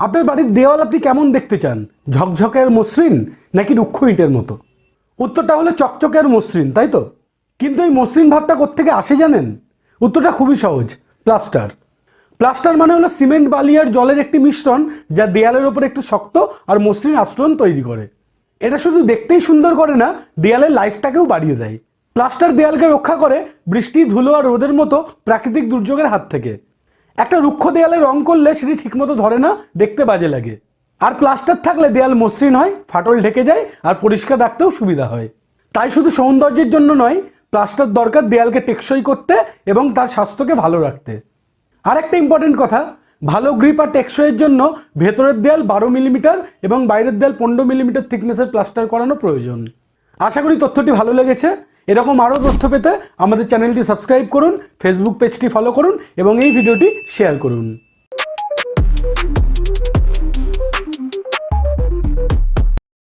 আপনার বাড়ির দেওয়াল আপনি কেমন দেখতে চান? ঝকঝকের মসৃণ নাকি রুক্ষ ইটের মতো? উত্তরটা হলো চকচকের মসৃণ, তাই তো? কিন্তু এই মসৃণ ভাবটা কোত্থেকে আসে জানেন? উত্তরটা খুবই সহজ, প্লাস্টার। প্লাস্টার মানে হলো সিমেন্ট বালি আর জলের একটি মিশ্রণ যা দেয়ালের ওপর একটু শক্ত আর মসৃণ আস্তরণ তৈরি করে। এটা শুধু দেখতেই সুন্দর করে না, দেয়ালের লাইফটাকেও বাড়িয়ে দেয়। প্লাস্টার দেয়ালকে রক্ষা করে বৃষ্টি, ধুলো আর রোদের মতো প্রাকৃতিক দুর্যোগের হাত থেকে। একটা রুক্ষ দেয়ালে রং করলে সেটি ঠিকমতো ধরে না, দেখতে বাজে লাগে। আর প্লাস্টার থাকলে দেয়াল মসৃণ হয়, ফাটল ঢেকে যায়, আর পরিষ্কার রাখতেও সুবিধা হয়। তাই শুধু সৌন্দর্যের জন্য নয়, প্লাস্টার দরকার দেয়ালকে টেকসই করতে এবং তার স্বাস্থ্যকে ভালো রাখতে। আর একটা ইম্পর্টেন্ট কথা, ভালো গ্রিপ আর টেকসইয়ের জন্য ভেতরের দেয়াল বারো মিলিমিটার এবং বাইরের দেয়াল পনেরো মিলিমিটার থিকনেসের প্লাস্টার করানো প্রয়োজন। আশা করি তথ্যটি ভালো লেগেছে। এরকম আরও তথ্য পেতে আমাদের চ্যানেলটি সাবস্ক্রাইব করুন ফেসবুক পেজটি ফলো করুন এবং এই ভিডিওটি শেয়ার করুন।